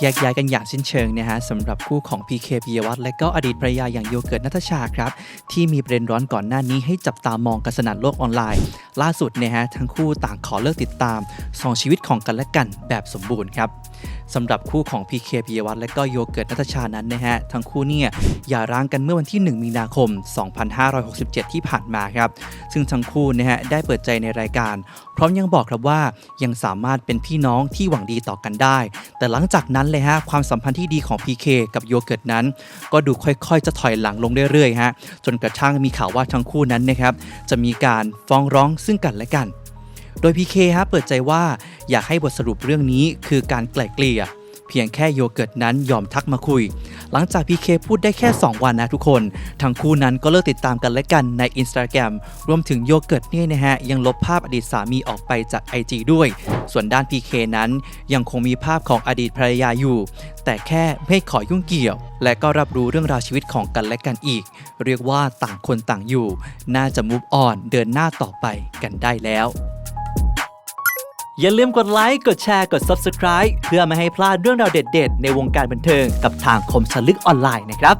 แยกย้ายกันอย่างสิ้นเชิงนะฮะสำหรับคู่ของ PK พิยวัฒน์และก็อดีตภรรยาอย่างโยเกิร์ตนัทชาครับ ที่มีประเด็นร้อนก่อนหน้านี้ให้จับตามองกันสนั่นโลกออนไลน์ ล่าสุดเนี่ยฮะทั้งคู่ต่างขอเลิกติดตามสองชีวิตของกันและกันแบบสมบูรณ์ครับ สำหรับคู่ของ PK ปิยวัฒน์และก็โยเกิร์ตนัทชานั้นนะฮะ ทั้งคู่เนี่ยหย่าร้างกันเมื่อวันที่ 1 มีนาคม 2567 ที่ผ่านมาครับ ซึ่งทั้งคู่นะฮะได้เปิดใจในรายการ พร้อมยังบอกครับว่ายังสามารถเป็นพี่น้องที่หวังดีต่อกันได้ แต่หลังจากนั้นเลยฮะความสัมพันธ์ที่ดีของ PK กับโยเกิร์ตนั้น ก็ดูค่อยๆ จะถอยหลังลงเรื่อยๆฮะจนกระทั่งมีข่าวว่าทั้งคู่นั้นนะครับจะมีการฟ้องร้องซึ่งกันและกัน โดย PK ฮะเปิดใจว่า อยากให้บทสรุปเรื่องนี้คือการไกล่เกลี่ย เพียงแค่โยเกิร์ตนั้นยอมทักมาคุย หลังจาก PK พูดได้แค่ 2 วันนะทุกคน ทั้งคู่นั้นก็เลิกติดตามกันและกันใน Instagram รวมถึงโยเกิร์ตเนี่ยนะฮะ ยังลบภาพอดีตสามีออกไปจาก IG ด้วย ส่วนด้าน PK นั้นยังคงมีภาพของอดีตภรรยาอยู่ แต่แค่ไม่ขอยุ่งเกี่ยว และก็รับรู้เรื่องราวชีวิตของกันและกันอีก เรียกว่าต่างคนต่างอยู่ น่าจะ move on เดินหน้าต่อไปกันได้แล้ว อย่าลืมกดไลค์ กดแชร์ กด Subscribe เพื่อไม่ให้พลาดเรื่องราวเด็ด ๆ ในวงการบันเทิงกับทางคมสลึกออนไลน์นะครับ